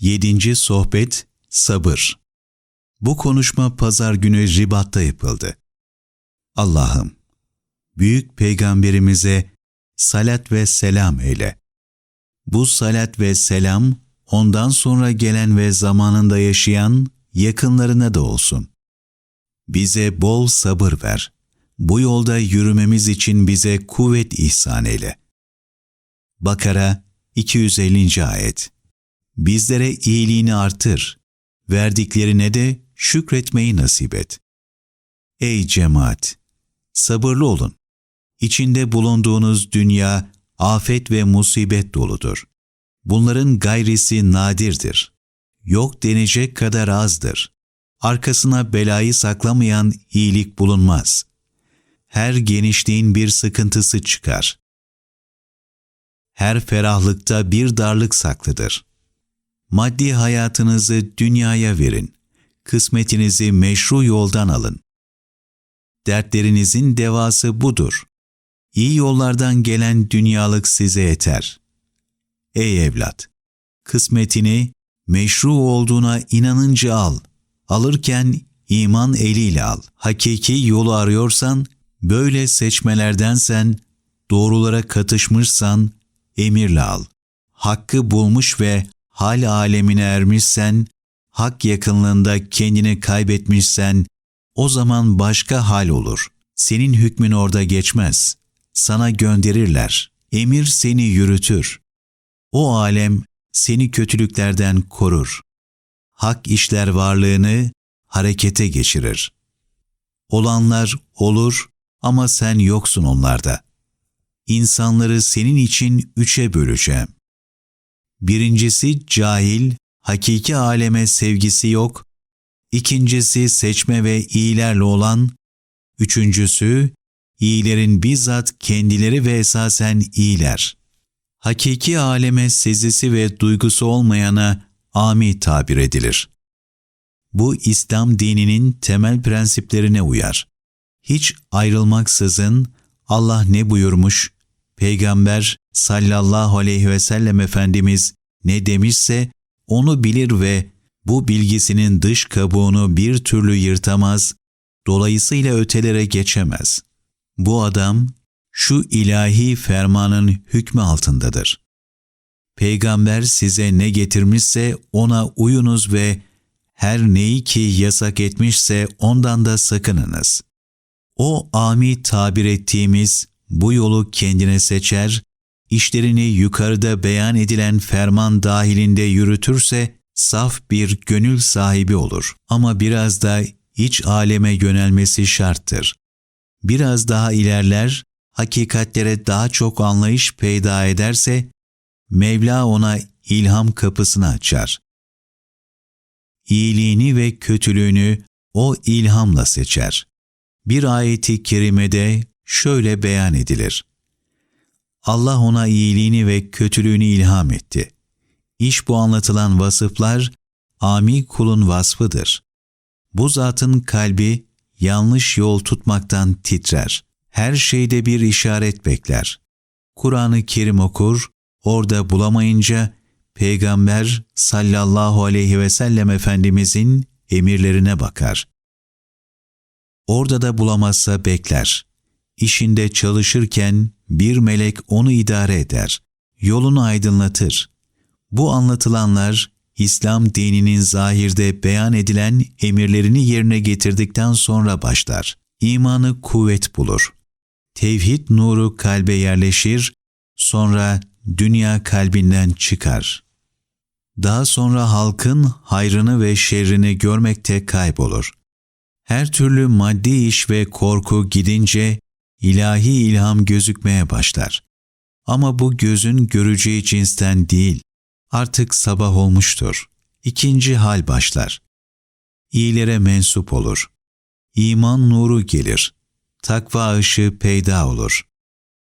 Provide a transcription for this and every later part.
Yedinci Sohbet Sabır Bu konuşma pazar günü Ribat'ta yapıldı. Allah'ım, büyük peygamberimize salat ve selam eyle. Bu salat ve selam ondan sonra gelen ve zamanında yaşayan yakınlarına da olsun. Bize bol sabır ver. Bu yolda yürümemiz için bize kuvvet ihsan eyle. Bakara 250. ayet Bizlere iyiliğini artır, verdiklerine de şükretmeyi nasip et. Ey cemaat! Sabırlı olun. İçinde bulunduğunuz dünya afet ve musibet doludur. Bunların gayrisi nadirdir. Yok denecek kadar azdır. Arkasına belayı saklamayan iyilik bulunmaz. Her genişliğin bir sıkıntısı çıkar. Her ferahlıkta bir darlık saklıdır. Maddi hayatınızı dünyaya verin. Kısmetinizi meşru yoldan alın. Dertlerinizin devası budur. İyi yollardan gelen dünyalık size yeter. Ey evlat! Kısmetini meşru olduğuna inanınca al. Alırken iman eliyle al. Hakiki yolu arıyorsan, böyle seçmelerdensen, doğrulara katışmışsan, emirle al. Hakkı bulmuş ve hal alemine ermişsen, hak yakınlığında kendini kaybetmişsen, o zaman başka hal olur. Senin hükmün orada geçmez. Sana gönderirler. Emir seni yürütür. O alem seni kötülüklerden korur. Hak işler varlığını harekete geçirir. Olanlar olur ama sen yoksun onlarda. İnsanları senin için üçe böleceğim. Birincisi cahil, hakiki aleme sevgisi yok. İkincisi seçme ve iyilerle olan. Üçüncüsü, iyilerin bizzat kendileri ve esasen iyiler. Hakiki aleme sezisi ve duygusu olmayana ami tabir edilir. Bu İslam dininin temel prensiplerine uyar. Hiç ayrılmaksızın Allah ne buyurmuş, Peygamber sallallahu aleyhi ve sellem Efendimiz ne demişse onu bilir ve bu bilgisinin dış kabuğunu bir türlü yırtamaz, dolayısıyla ötelere geçemez. Bu adam şu ilahi fermanın hükmü altındadır. Peygamber size ne getirmişse ona uyunuz ve her neyi ki yasak etmişse ondan da sakınınız. O ami tabir ettiğimiz bu yolu kendine seçer, işlerini yukarıda beyan edilen ferman dahilinde yürütürse saf bir gönül sahibi olur. Ama biraz da iç aleme yönelmesi şarttır. Biraz daha ilerler, hakikatlere daha çok anlayış peyda ederse, Mevla ona ilham kapısını açar. İyiliğini ve kötülüğünü o ilhamla seçer. Bir ayeti kerimede şöyle beyan edilir. Allah ona iyiliğini ve kötülüğünü ilham etti. İş bu anlatılan vasıflar ami kulun vasfıdır. Bu zatın kalbi yanlış yol tutmaktan titrer. Her şeyde bir işaret bekler. Kur'an-ı Kerim okur, orada bulamayınca Peygamber sallallahu aleyhi ve sellem Efendimizin emirlerine bakar. Orada da bulamazsa bekler. İşinde çalışırken bir melek onu idare eder, yolunu aydınlatır. Bu anlatılanlar İslam dininin zahirde beyan edilen emirlerini yerine getirdikten sonra başlar. İmanı kuvvet bulur. Tevhid nuru kalbe yerleşir, sonra dünya kalbinden çıkar. Daha sonra halkın hayrını ve şerrini görmekte kaybolur. Her türlü maddi iş ve korku gidince ilahi ilham gözükmeye başlar. Ama bu gözün göreceği cinsten değil, artık sabah olmuştur. İkinci hal başlar. İyilere mensup olur. İman nuru gelir. Takva ışığı peyda olur.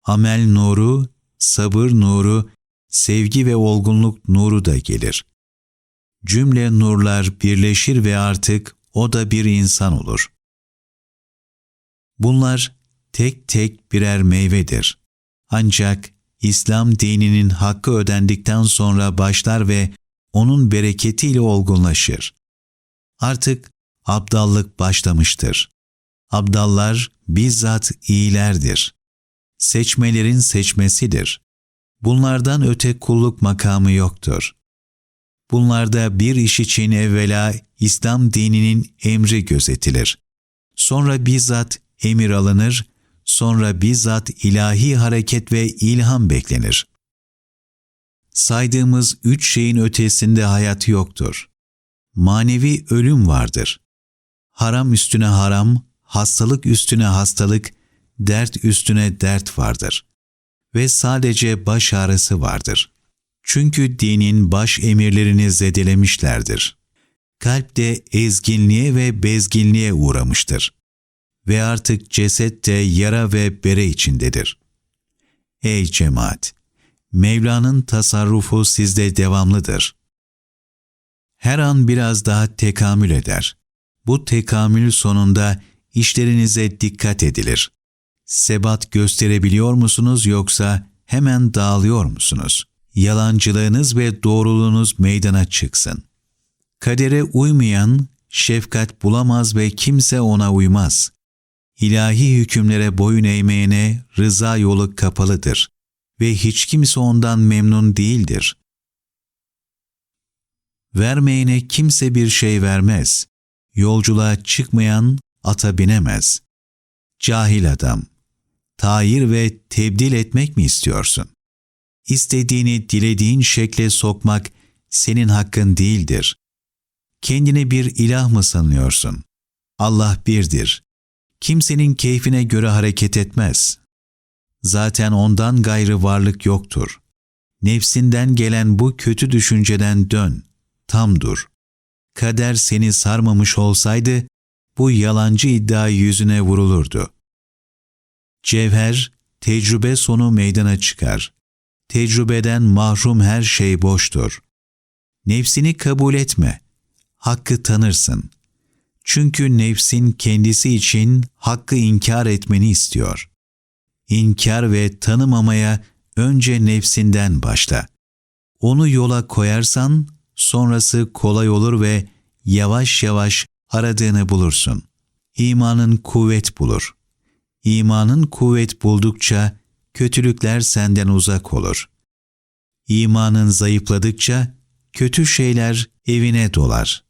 Amel nuru, sabır nuru, sevgi ve olgunluk nuru da gelir. Cümle nurlar birleşir ve artık o da bir insan olur. Bunlar tek tek birer meyvedir. Ancak İslam dininin hakkı ödendikten sonra başlar ve onun bereketiyle olgunlaşır. Artık abdallık başlamıştır. Abdallar bizzat iyilerdir. Seçmelerin seçmesidir. Bunlardan öte kulluk makamı yoktur. Bunlarda bir iş için evvela İslam dininin emri gözetilir. Sonra bizzat emir alınır, sonra bizzat ilahi hareket ve ilham beklenir. Saydığımız üç şeyin ötesinde hayat yoktur. Manevi ölüm vardır. Haram üstüne haram, hastalık üstüne hastalık, dert üstüne dert vardır. Ve sadece baş ağrısı vardır. Çünkü dinin baş emirlerini zedelemişlerdir. Kalp de ezginliğe ve bezginliğe uğramıştır. Ve artık ceset de yara ve bere içindedir. Ey cemaat! Mevla'nın tasarrufu sizde devamlıdır. Her an biraz daha tekamül eder. Bu tekamül sonunda işlerinize dikkat edilir. Sebat gösterebiliyor musunuz yoksa hemen dağılıyor musunuz? Yalancılığınız ve doğruluğunuz meydana çıksın. Kadere uymayan şefkat bulamaz ve kimse ona uymaz. İlahi hükümlere boyun eğmeyene rıza yolu kapalıdır ve hiç kimse ondan memnun değildir. Vermeyene kimse bir şey vermez. Yolculuğa çıkmayan ata binemez. Cahil adam, tayir ve tebdil etmek mi istiyorsun? İstediğini dilediğin şekle sokmak senin hakkın değildir. Kendini bir ilah mı sanıyorsun? Allah birdir. Kimsenin keyfine göre hareket etmez. Zaten ondan gayrı varlık yoktur. Nefsinden gelen bu kötü düşünceden dön, tam dur. Kader seni sarmamış olsaydı, bu yalancı iddia yüzüne vurulurdu. Cevher, tecrübe sonu meydana çıkar. Tecrübeden mahrum her şey boştur. Nefsini kabul etme. Hakkı tanırsın. Çünkü nefsin kendisi için hakkı inkar etmeni istiyor. İnkar ve tanımamaya önce nefsinden başla. Onu yola koyarsan sonrası kolay olur ve yavaş yavaş aradığını bulursun. İmanın kuvvet bulur. İmanın kuvvet buldukça kötülükler senden uzak olur. İmanın zayıfladıkça kötü şeyler evine dolar.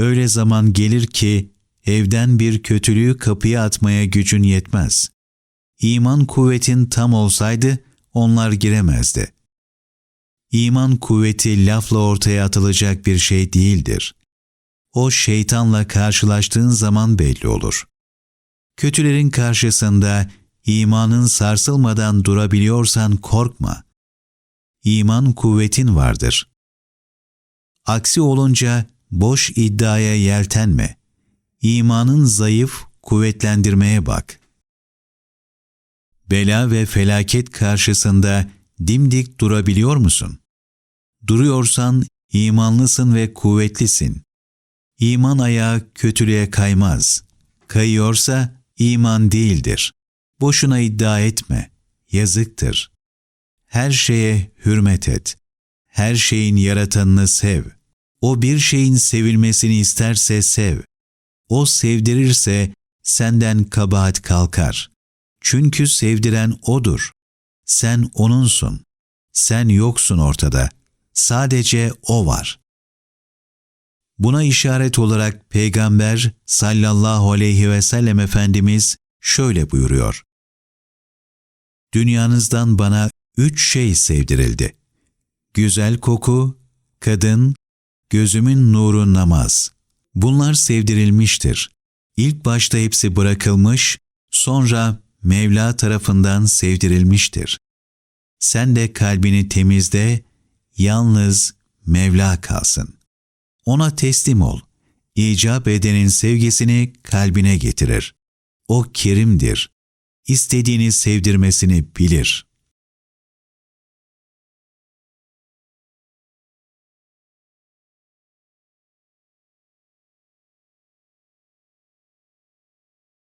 Öyle zaman gelir ki evden bir kötülüğü kapıya atmaya gücün yetmez. İman kuvvetin tam olsaydı onlar giremezdi. İman kuvveti lafla ortaya atılacak bir şey değildir. O şeytanla karşılaştığın zaman belli olur. Kötülerin karşısında imanın sarsılmadan durabiliyorsan korkma. İman kuvvetin vardır. Aksi olunca boş iddiaya yeltenme. İmanın zayıf, kuvvetlendirmeye bak. Bela ve felaket karşısında dimdik durabiliyor musun? Duruyorsan imanlısın ve kuvvetlisin. İman ayağı kötülüğe kaymaz. Kayıyorsa iman değildir. Boşuna iddia etme. Yazıktır. Her şeye hürmet et. Her şeyin yaratanını sev. O bir şeyin sevilmesini isterse sev. O sevdirirse senden kabahat kalkar. Çünkü sevdiren O'dur. Sen O'nunsun. Sen yoksun ortada. Sadece O var. Buna işaret olarak Peygamber sallallahu aleyhi ve sellem Efendimiz şöyle buyuruyor. Dünyanızdan bana üç şey sevdirildi. Güzel koku, kadın, gözümün nuru namaz. Bunlar sevdirilmiştir. İlk başta hepsi bırakılmış, sonra Mevla tarafından sevdirilmiştir. Sen de kalbini temizle, yalnız Mevla kalsın. Ona teslim ol. İcap edenin sevgisini kalbine getirir. O kerimdir. İstediğini sevdirmesini bilir.''